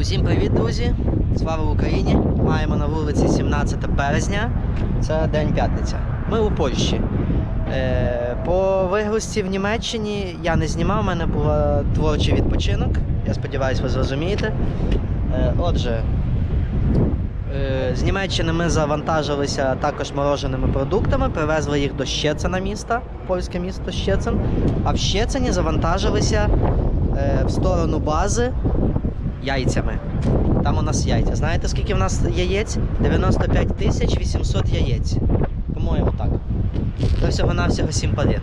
Усім привіт, друзі! Слава Україні! Маємо на вулиці 17 березня. Це день п'ятниця. Ми у Польщі. Е, по вигрузці в Німеччині я не знімав, у мене був творчий відпочинок. Я сподіваюся, ви зрозумієте. Е, отже, е, з Німеччини ми завантажилися також мороженими продуктами, привезли їх до Щецена міста, польське місто Щецен. А в Щецені завантажилися е, в сторону бази яйцями. Там у нас яйця. Знаєте, скільки в нас яєць? 95 тисяч 800 яєць. По-моєму, так. Це всього-навсього 7 палет.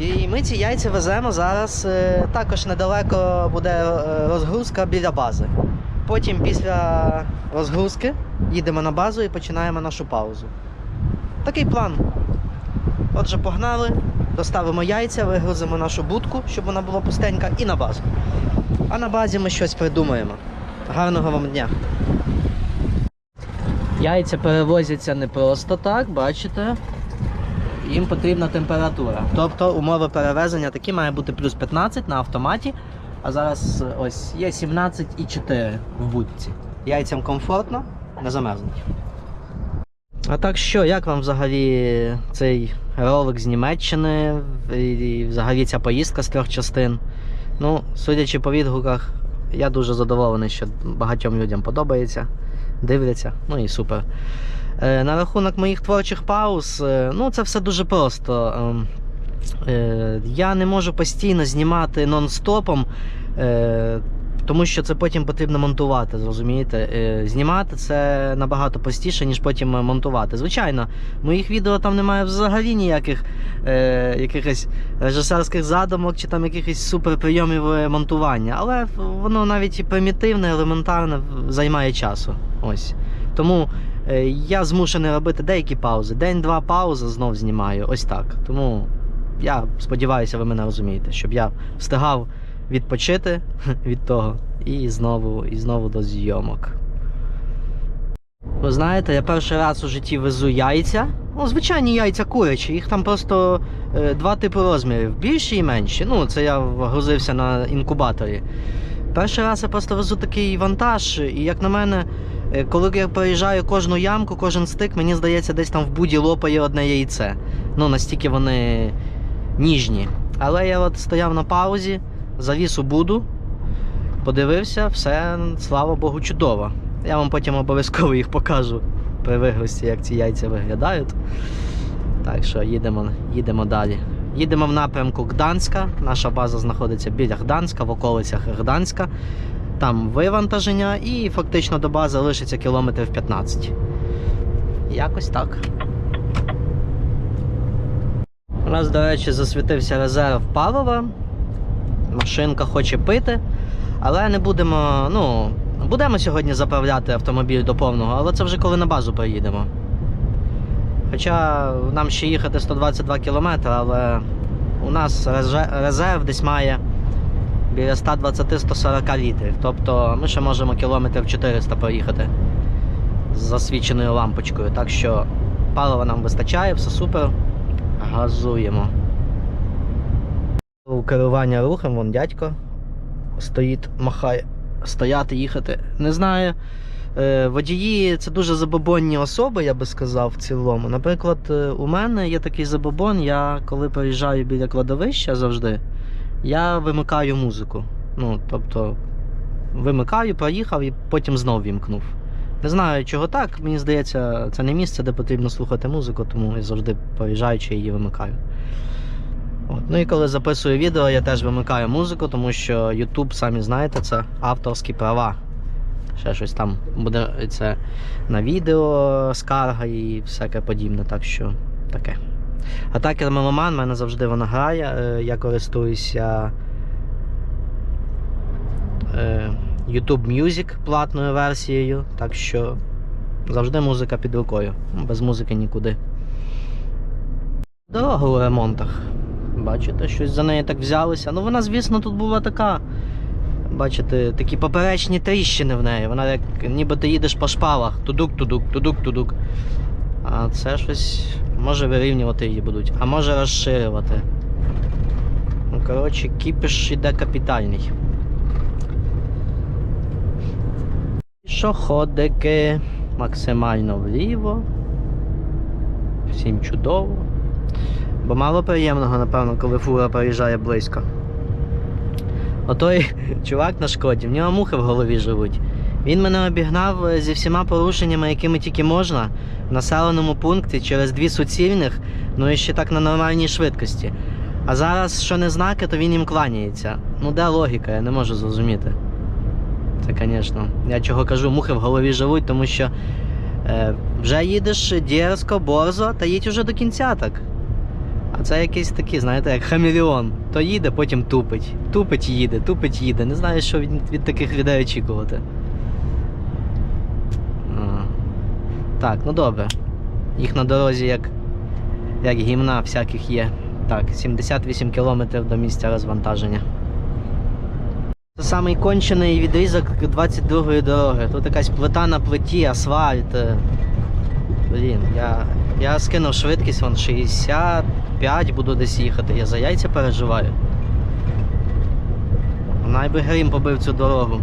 І ми ці яйця веземо зараз. е, Також недалеко буде е, розгрузка біля бази. Потім після розгрузки їдемо на базу і починаємо нашу паузу. Такий план. Отже, погнали, доставимо яйця, вигрузимо нашу будку, щоб вона була пустенька, і на базу. А на базі ми щось придумаємо. Гарного вам дня. Яйця перевозяться не просто так, бачите. Їм потрібна температура. Тобто умови перевезення такі має бути плюс 15 на автоматі. А зараз е, ось є 17,4 в будці. Яйцям комфортно, не замерзнуть. А так що, як вам взагалі цей ролик з Німеччини і взагалі ця поїздка з трьох частин? Ну, судячи по відгуках, я дуже задоволений, що багатьом людям подобається, дивляться, ну і супер. Е, на рахунок моїх творчих пауз, е, ну це все дуже просто. Ем, е, я не можу постійно знімати нон-стопом, тому що це потім потрібно монтувати, зрозумієте? Е, знімати це набагато простіше, ніж потім монтувати. Звичайно, моїх відео там немає взагалі ніяких е, якихось режисерських задумок чи там якихось суперприйомів е, монтування, але воно навіть і примітивне, елементарне займає часу. Ось. Тому е, я змушений робити деякі паузи. День-два паузи знов знімаю. Ось так. Тому я сподіваюся, ви мене розумієте, щоб я встигав відпочити від того і знову, і знову до зйомок. Ви знаєте, я перший раз у житті везу яйця. Ну, звичайні яйця курячі, їх там просто е, два типи розмірів: більші і менші. Ну, це я грузився на інкубаторі. Перший раз я просто везу такий вантаж, і як на мене, е, коли я проїжджаю кожну ямку, кожен стик, мені здається, десь там в буді лопає одне яйце. Ну, настільки вони ніжні. Але я от стояв на паузі, завіз у буду, подивився, все, слава Богу, чудово. Я вам потім обов'язково їх покажу при вигрузці, як ці яйця виглядають. Так що їдемо, їдемо далі. Їдемо в напрямку Гданська. Наша база знаходиться біля Гданська, в околицях Гданська. Там вивантаження і фактично до бази лишиться кілометрів 15. Якось так. У нас, до речі, засвітився резерв палива. Машинка хоче пити, але не будемо. Ну, будемо сьогодні заправляти автомобіль до повного, але це вже коли на базу приїдемо. Хоча нам ще їхати 122 км, але у нас резерв десь має біля 120-140 літрів. Тобто ми ще можемо кілометрів 400 проїхати з засвіченою лампочкою. Так що палива нам вистачає, все супер. Газуємо. У керування рухом, вон дядько стоїть, махає. Стояти, їхати. Не знаю. Е, Водії це дуже забобонні особи, я би сказав, в цілому. Наприклад, е, у мене є такий забобон, я коли приїжджаю біля кладовища завжди, я вимикаю музику. Ну, тобто, вимикаю, проїхав і потім знов вімкнув. Не знаю, чого так. Мені здається, це не місце, де потрібно слухати музику, тому я завжди проїжджаючи її вимикаю. От. Ну і коли записую відео, я теж вимикаю музику, тому що YouTube, самі знаєте, це авторські права. Ще щось там буде це на відео, скарга і всяке подібне. Так що таке. Атакер меломан, в мене завжди вона грає. е, Я користуюся е, YouTube Music платною версією, так що завжди музика під рукою. Без музики нікуди. Дорога у ремонтах. Бачите, щось за неї так взялися. Ну вона, звісно, тут була така. Бачите, такі поперечні тріщини в неї. Вона як ніби ти їдеш по шпалах. Тудук, тудук, тудук, тудук. А це щось може вирівнювати її будуть, а може розширювати. Ну, коротше, кіпіш іде капітальний. Пішоходики максимально вліво. Всім чудово. Бо мало приємного, напевно, коли фура проїжджає близько. Отой чувак на шкоді, в нього мухи в голові живуть. Він мене обігнав е, зі всіма порушеннями, якими тільки можна, в населеному пункті через дві суцільних, ну і ще так на нормальній швидкості. А зараз, що не знаки, то він їм кланяється. Ну де логіка, я не можу зрозуміти. Це, звісно. Я чого кажу, мухи в голові живуть, тому що е, вже їдеш дерзко, борзо, та їдь уже до кінця так. А це якийсь такий, знаєте, як хамелеон. То їде, потім тупить. Тупить їде, тупить їде. Не знаю, що від, від таких людей очікувати. А. Так, ну добре. Їх на дорозі як, як гімна всяких є. Так, 78 кілометрів до місця розвантаження. Це самий кончений відрізок 22-ї дороги. Тут якась плита на плиті, асфальт. Блін, я, я скинув швидкість, вон 65 буду десь їхати. Я за яйця переживаю. Найби грім побив цю дорогу.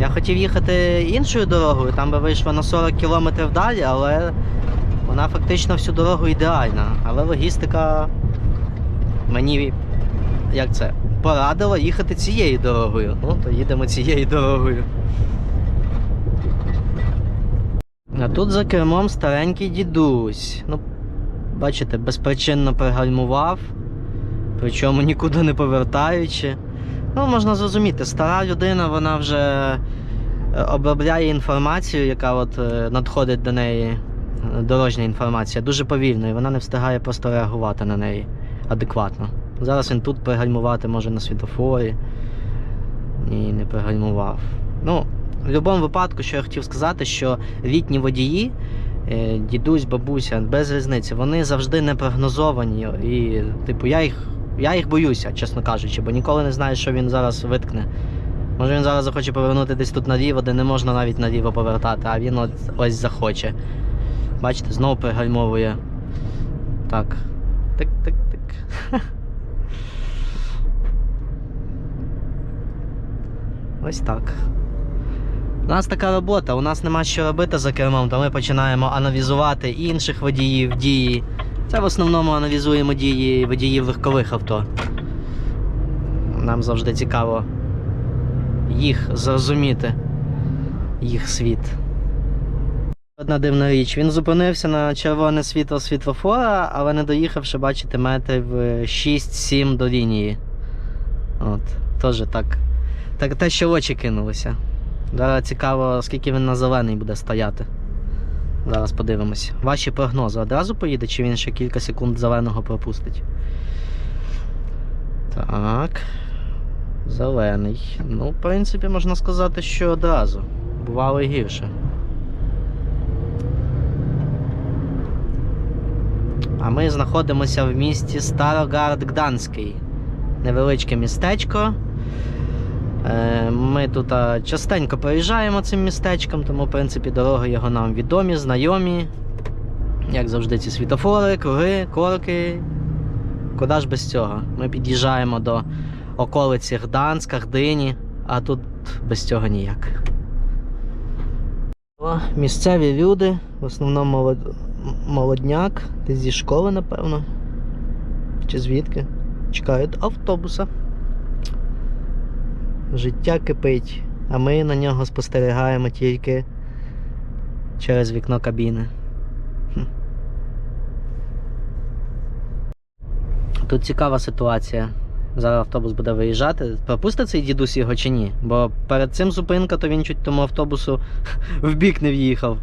Я хотів їхати іншою дорогою, там би вийшло на 40 кілометрів далі, але вона фактично всю дорогу ідеальна. Але логістика мені як це? Порадила їхати цією дорогою. Ну, то їдемо цією дорогою. А тут за кермом старенький дідусь. Ну, бачите, безпричинно пригальмував, причому нікуди не повертаючи. Ну, можна зрозуміти, стара людина, вона вже е, обробляє інформацію, яка от е, надходить до неї, е, дорожня інформація, дуже повільно, і вона не встигає просто реагувати на неї адекватно. Зараз він тут пригальмувати може на світофорі. Ні, не пригальмував. Ну, в будь-якому випадку, що я хотів сказати, що літні водії, е, дідусь, бабуся, без різниці, вони завжди не прогнозовані. І, типу, я їх, я їх боюся, чесно кажучи, бо ніколи не знаю, що він зараз виткне. Може він зараз захоче повернути десь тут наліво, де не можна навіть наліво повертати, а він от ось захоче. Бачите, знову пригальмовує. Так. Тик-тик-тик. Ось так. У нас така робота, у нас нема що робити за кермом, то ми починаємо аналізувати інших водіїв дії. Це в основному аналізуємо дії водіїв легкових авто. Нам завжди цікаво їх зрозуміти, їх світ. Одна дивна річ. Він зупинився на червоне світло світлофора, але не доїхавши, бачите, метрів е, 6-7 до лінії. От, теж так. Так те, що очі кинулося. Зараз цікаво, скільки він на зелений буде стояти. Зараз подивимось. Ваші прогнози одразу поїде, чи він ще кілька секунд зеленого пропустить? Так. Зелений. Ну, в принципі, можна сказати, що одразу. Бувало і гірше. А ми знаходимося в місті Старогард Гданський. Невеличке містечко. Е, Ми тут частенько проїжджаємо цим містечком, тому, в принципі, дороги його нам відомі, знайомі. Як завжди, ці світофори, круги, корки. Куди ж без цього? Ми під'їжджаємо до околиці Гданська, Гдині, а тут без цього ніяк. Місцеві люди, в основному молод... молодняк, десь зі школи, напевно. Чи звідки? Чекають автобуса. Життя кипить, а ми на нього спостерігаємо тільки через вікно кабіни. Тут цікава ситуація. Зараз автобус буде виїжджати. Пропустить цей дідусь його чи ні? Бо перед цим зупинка, то він чуть тому автобусу в бік не в'їхав.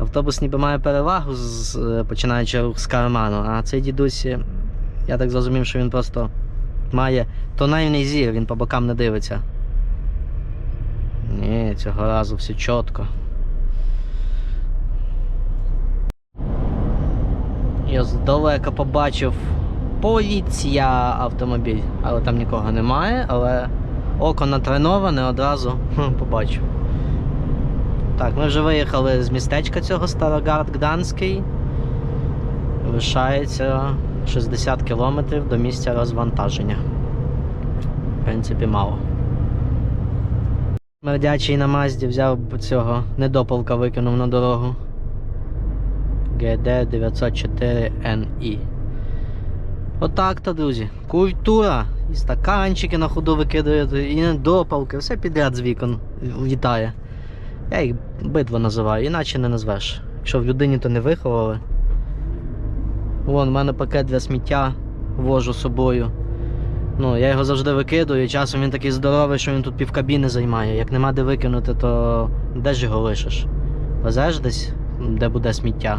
Автобус ніби має перевагу, е, починаючи рух з карману, а цей дідусь, я так зрозумів, що він просто має тональний зір, він по бокам не дивиться. Ні, цього разу все чітко. Я здалека побачив поліція автомобіль, але там нікого немає, але око натреноване одразу побачив. Так, ми вже виїхали з містечка цього Старогард Гданський. Лишається 60 кілометрів до місця розвантаження. В принципі, мало. Мердячий на Мазді взяв цього недопалка викинув на дорогу. GD 904 NI. Отак то, друзі. Культура. І стаканчики на ходу викидають, і недопалки, все підряд з вікон літає. Я їх битва називаю, іначе не назвеш. Якщо в людині то не виховали. Вон, у мене пакет для сміття вожу з собою. Ну, я його завжди викидаю, і часом він такий здоровий, що він тут півкабіни займає. Як нема де викинути, то де ж його лишиш? Везеш десь, де буде сміття.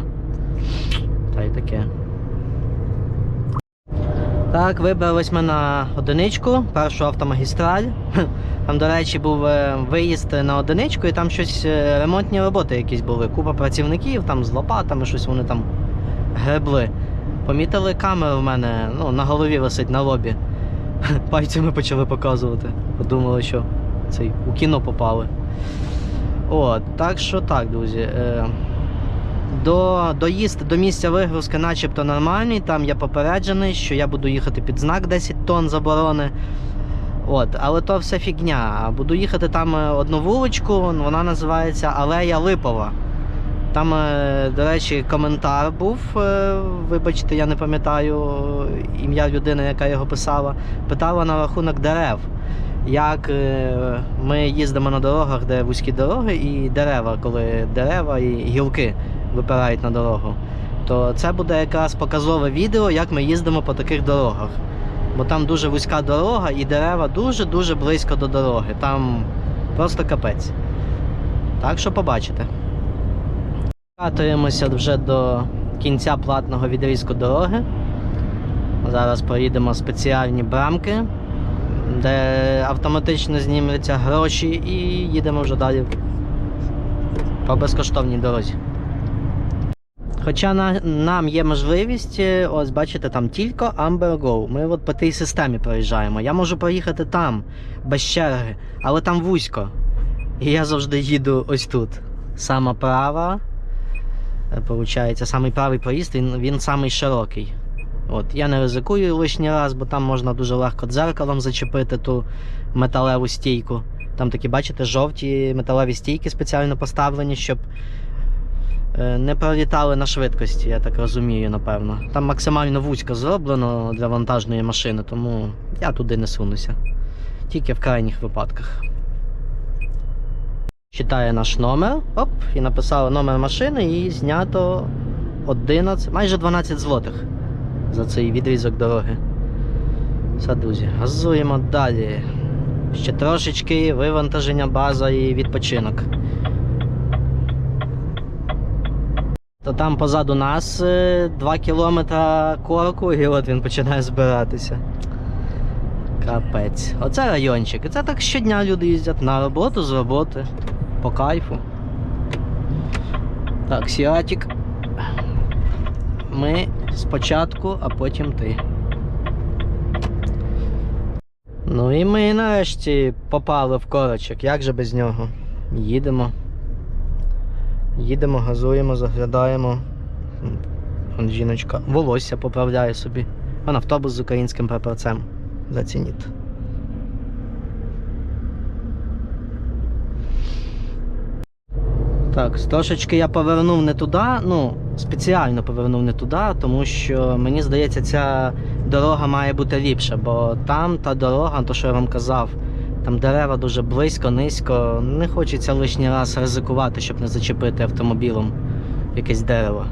Та й таке. Так, вибрались ми на одиничку, першу автомагістраль. Там, до речі, був е, виїзд на одиничку, і там щось е, ремонтні роботи якісь були. Купа працівників, там з лопатами, щось вони там гребли. Помітили камеру в мене, ну, на голові висить на лобі. Пальцями почали показувати. Подумали, що цей у кіно попали. От, так що так, друзі. Е, до, доїзд до місця вигрузки начебто нормальний. Там я попереджений, що я буду їхати під знак 10 тонн заборони. От, але то все фігня. Буду їхати там е, одну вуличку, вона називається Алея Липова. Там, е, до речі, коментар був. е, Вибачте, я не пам'ятаю ім'я людини, яка його писала. Питала на рахунок дерев. Як е, ми їздимо на дорогах, де вузькі дороги, і дерева, коли дерева і гілки випирають на дорогу. То це буде якраз показове відео, як ми їздимо по таких дорогах. Бо там дуже вузька дорога і дерева дуже-дуже близько до дороги. Там просто капець. Так що побачите. Катуємося вже до кінця платного відрізку дороги. Зараз проїдемо спеціальні брамки, де автоматично знімуться гроші і їдемо вже далі по безкоштовній дорозі. Хоча на, нам є можливість, е, ось бачите, там тільки Amber Go. Ми от по тій системі проїжджаємо. Я можу проїхати там, без черги, але там вузько. І я завжди їду ось тут. Сама права. Получається, самий правий проїзд, він, він самий широкий. От, я не ризикую лишній раз, бо там можна дуже легко дзеркалом зачепити ту металеву стійку. Там такі, бачите, жовті металеві стійки спеціально поставлені, щоб е, не пролітали на швидкості, я так розумію, напевно. Там максимально вузько зроблено для вантажної машини, тому я туди не сунуся. Тільки в крайніх випадках. Читає наш номер, оп, і написали номер машини, і знято 11, майже 12 злотих за цей відрізок дороги. Все, друзі, газуємо далі. Ще трошечки вивантаження, база і відпочинок. То там позаду нас 2 кілометра корку, і от він починає збиратися. Капець. Оце райончик. Це так щодня люди їздять на роботу з роботи. По кайфу. Так, Сіатік. Ми спочатку, а потім ти. Ну і ми нарешті попали в корочок. Як же без нього? Їдемо. Їдемо, газуємо, заглядаємо. Вон жіночка волосся поправляє собі. Вон автобус з українським прапорцем. Зацініть. Так, трошечки я повернув не туди, ну, спеціально повернув не туди, тому що мені здається, ця дорога має бути ліпша, бо там та дорога, то що я вам казав, там дерева дуже близько, низько. Не хочеться лишній раз ризикувати, щоб не зачепити автомобілем якесь дерево.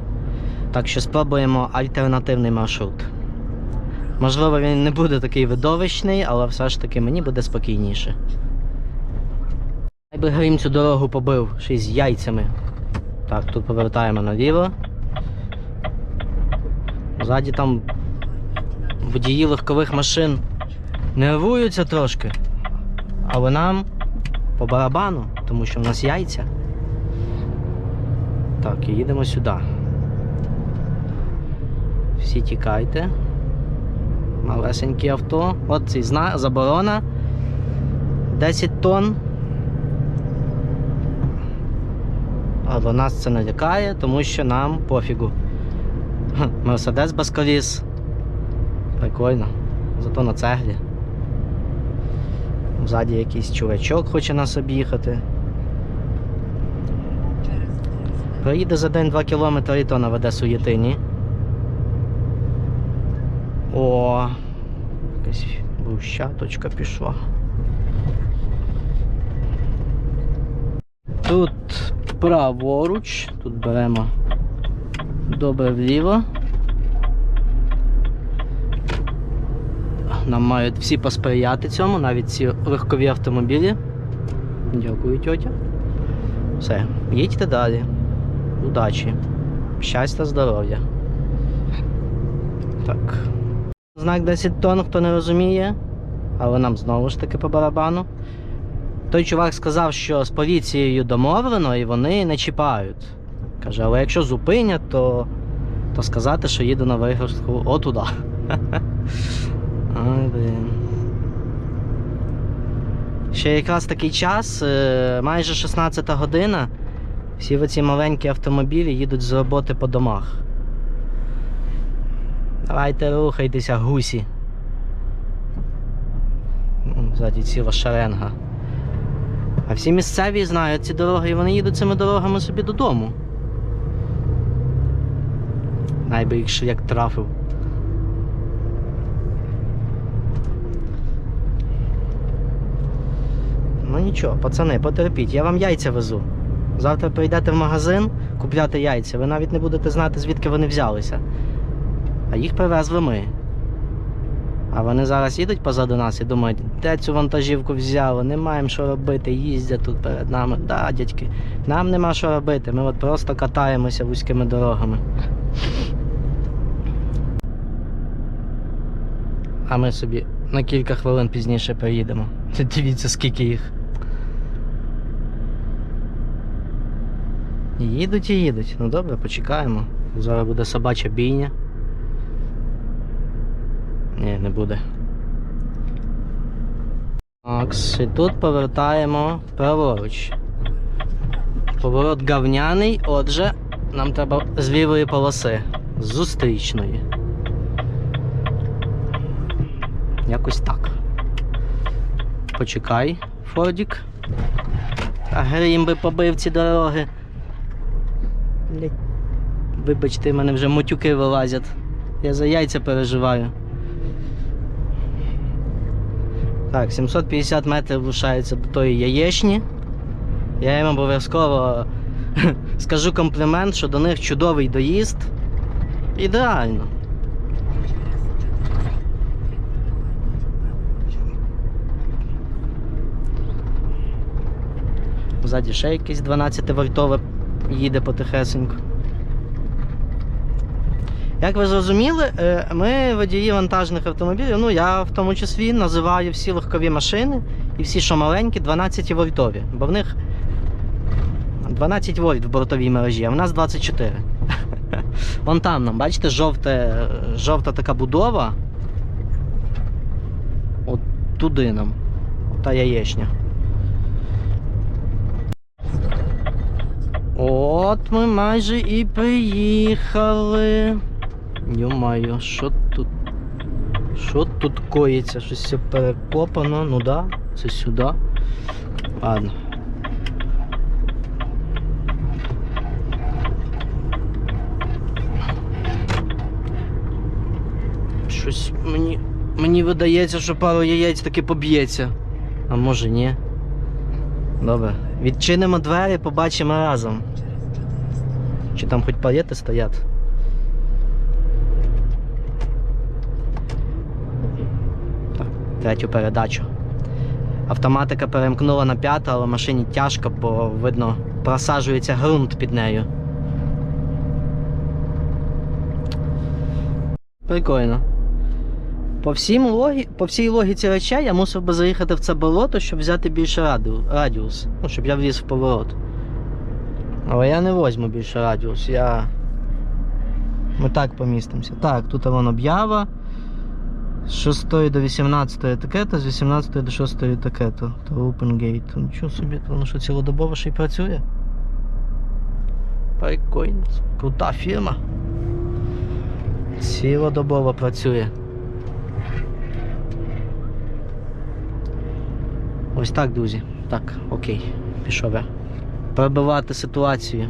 Так що спробуємо альтернативний маршрут. Можливо, він не буде такий видовищний, але все ж таки мені буде спокійніше. Хай би грім цю дорогу побив, ще з яйцями. Так, тут повертаємо наліво. Ззаді там водії легкових машин нервуються трошки. Але нам по барабану, тому що в нас яйця. Так, і їдемо сюди. Всі тікайте. Малесеньке авто. От цей знак, заборона. 10 тонн. Але нас це не лякає, тому що нам пофігу. Мерседес без коліс. Прикольно. Зато на цеглі. Ззаді якийсь чувачок хоче нас об'їхати. Проїде за день 2 кілометри і то наведе суєти, ні? О, якась брущаточка пішла. Тут праворуч, тут беремо добре вліво. Нам мають всі посприяти цьому, навіть ці легкові автомобілі. Дякую, тьотя. Все, їдьте далі. Удачі. Щастя, здоров'я. Так. Знак 10 тонн, хто не розуміє, але нам знову ж таки по барабану. Той чувак сказав, що з поліцією домовлено і вони не чіпають. Каже, але якщо зупинять, то, то сказати, що їду на вигрузку отуда. Ай, блін. Ще якраз такий час, е, майже 16 година. Всі оці маленькі автомобілі їдуть з роботи по домах. Давайте рухайтеся, гусі. Ззаді ціла шеренга. А всі місцеві знають ці дороги і вони їдуть цими дорогами собі додому. Найби їх як трафив. Ну нічого, пацани, потерпіть, я вам яйця везу. Завтра прийдете в магазин купляти яйця, ви навіть не будете знати, звідки вони взялися. А їх привезли ми. А вони зараз їдуть позаду нас і думають, де цю вантажівку взяли, не маємо що робити, їздять тут перед нами. Да, дядьки, нам нема що робити, ми от просто катаємося вузькими дорогами. А ми собі на кілька хвилин пізніше приїдемо. Дивіться, скільки їх. Їдуть і їдуть. Ну добре, почекаємо. Зараз буде собача бійня. Ні, не буде. Так, і тут повертаємо праворуч. Поворот гавняний, отже, нам треба з лівої полоси, з зустрічної. Якось так. Почекай, Фордік. А грім би побив ці дороги. Вибачте, в мене вже мотюки вилазять. Я за яйця переживаю. Так, 750 метрів лишається до тої яєчні. Я їм обов'язково скажу комплімент, що до них чудовий доїзд. Ідеально. Ззаді ще якийсь 12 вольтове їде потихесенько. Як ви зрозуміли, е, ми водії вантажних автомобілів, ну я в тому числі називаю всі легкові машини і всі, що маленькі, 12 вольтові, бо в них 12 вольт в бортовій мережі, а в нас 24. Вон там нам, бачите, жовте, жовта така будова. От туди нам. Та яєчня. От ми майже і приїхали. Йо-майо, що тут? Що тут коїться? Щось все перекопано. Ну да, це сюди. Ладно. Щось мені. Мені видається, що пару яєць таки поб'ється. А може ні. Добре. Відчинимо двері, побачимо разом. Чи там хоч палети стоять? Так, третю передачу. Автоматика перемкнула на п'яту, але машині тяжко, бо видно просаджується ґрунт під нею. Прикольно. По, всім логі... По всій логіці речей я мусив би заїхати в це болото, щоб взяти більше радіус, радіус. Ну, щоб я вліз в поворот. Але я не возьму більше радіус, я. Ми так помістимося. Так, тут вон об'ява. З 6 до 18 етикета, з 18 до 6 етикету. То Open Gate. Нічого собі, воно що цілодобово ще й працює. Прикольно. Крута фірма. Цілодобово працює. Ось так, друзі. Так, окей, пішов я. Пробивати ситуацію.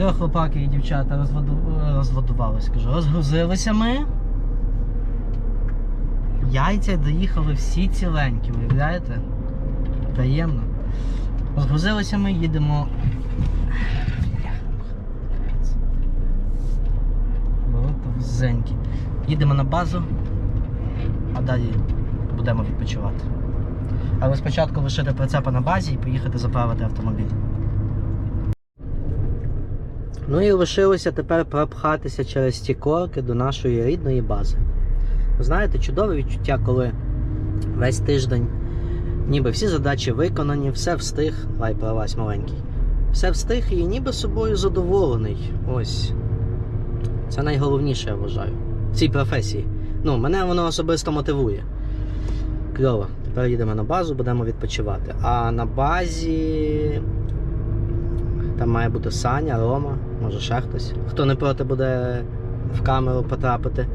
Все, хлопаки і дівчата розводу... розводувалися, кажу, розгрузилися ми. Яйця доїхали всі ціленькі, уявляєте? Приємно. Розгрузилися ми, їдемо. Повзенькі. Їдемо на базу, а далі будемо відпочивати. Але спочатку лишити прицепа на базі і поїхати заправити автомобіль. Ну і лишилося тепер пропхатися через ті корки до нашої рідної бази. Знаєте, чудове відчуття, коли весь тиждень, ніби всі задачі виконані, все встиг, лай правась маленький, все встиг і ніби собою задоволений. Ось. Це найголовніше, я вважаю. В цій професії. Ну, мене воно особисто мотивує. Кльово. Тепер їдемо на базу, будемо відпочивати. А на базі там має бути Саня, Рома, може ще хтось. Хто не проти буде в камеру потрапити.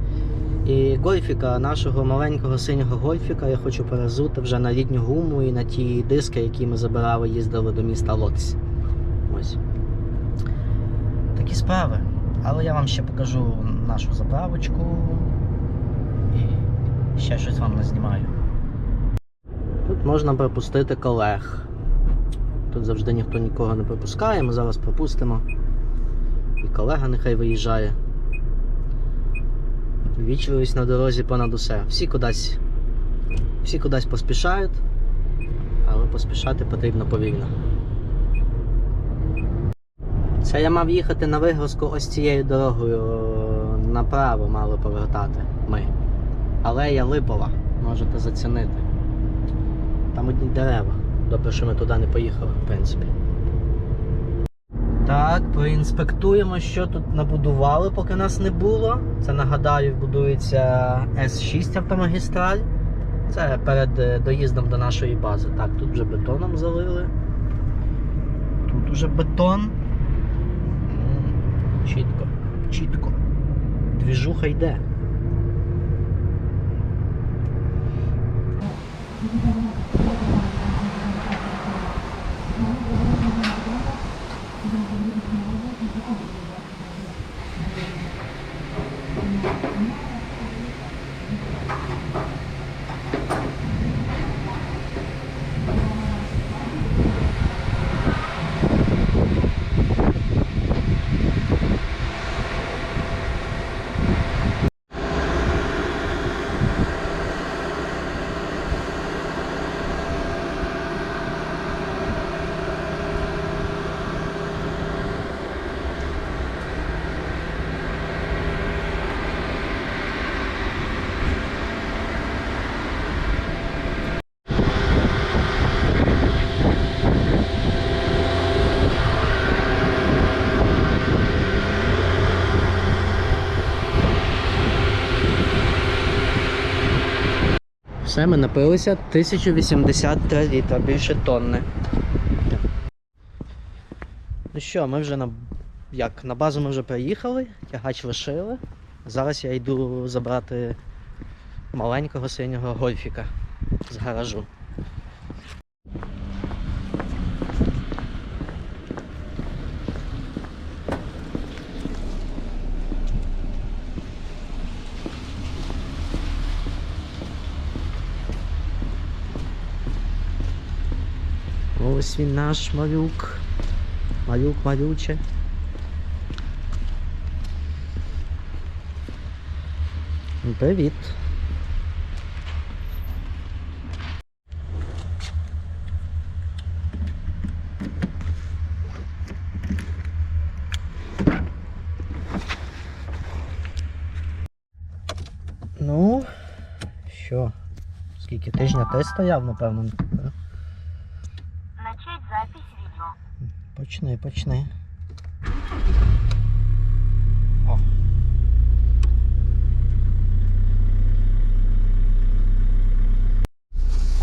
І гольфіка, нашого маленького синього гольфіка, я хочу перезути вже на літню гуму і на ті диски, які ми забирали, їздили до міста Лотис. Ось. Такі справи. Але я вам ще покажу нашу заправочку і ще щось вам назнімаю. Тут можна пропустити колег. Тут завжди ніхто нікого не пропускає, ми зараз пропустимо. І колега нехай виїжджає. Вічливість на дорозі понад усе. Всі кудись, всі кудись поспішають, але поспішати потрібно повільно. Це я мав їхати на вигрузку ось цією дорогою направо мали повертати ми. Алея Липова, можете зацінити. Там одні дерева. Добре, що ми туди не поїхали, в принципі. Так, проінспектуємо, що тут набудували, поки нас не було. Це нагадаю, будується С6 автомагістраль. Це перед е, доїздом до нашої бази. Так, тут вже бетоном залили. Тут уже бетон. Чітко, чітко. Двіжуха йде. Mm-hmm. Все, ми напилися 1083 літра, більше тонни. Ну що, ми вже на як, на базу ми вже приїхали, тягач лишили. Зараз я йду забрати маленького синього гольфіка з гаражу. Ось він наш малюк. Малюк, малюче. Привіт. Ну, що? Скільки тижня ти стояв, напевно. Почни, почни. О.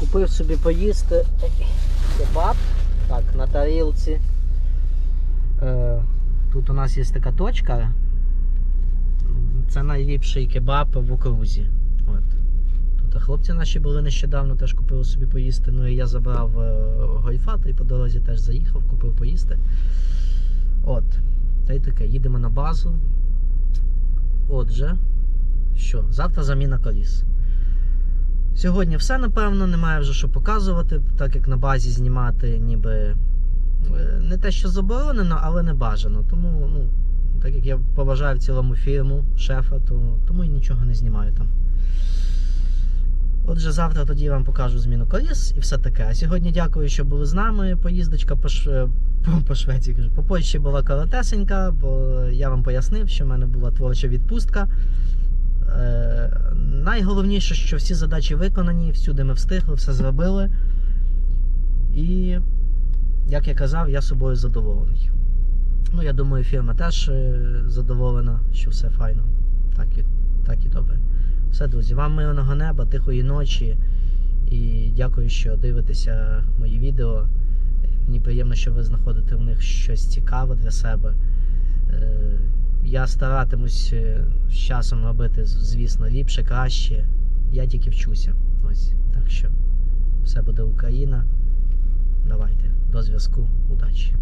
Купив собі поїсти кебаб. Так, на тарілці. Е, тут у нас є така точка. Це найліпший кебаб в окрузі. От. Хлопці наші були нещодавно, теж купили собі поїсти. Ну і я забрав е, гольфа, і по дорозі теж заїхав, купив поїсти. От. Та й таке, їдемо на базу. Отже, що, завтра заміна коліс. Сьогодні все, напевно, немає вже що показувати, так як на базі знімати ніби е, не те, що заборонено, але не бажано. Тому, ну, так як я поважаю в цілому фірму шефа, то тому і нічого не знімаю там. Отже, завтра тоді я вам покажу зміну коліс і все таке. А сьогодні дякую, що були з нами. Поїздочка по, Ш... по, Швеції кажу. По Польщі була коротесенька, бо я вам пояснив, що в мене була творча відпустка. Е, найголовніше, що всі задачі виконані, всюди ми встигли, все зробили. І, як я казав, я собою задоволений. Ну, я думаю, фірма теж е, задоволена, що все файно. Так і, так і добре. Все, друзі, вам мирного неба, тихої ночі. І дякую, що дивитеся мої відео. Мені приємно, що ви знаходите в них щось цікаве для себе. Е, Я старатимусь е, з часом робити, звісно, ліпше, краще. Я тільки вчуся. Ось. Так що все буде Україна. Давайте, до зв'язку, удачі.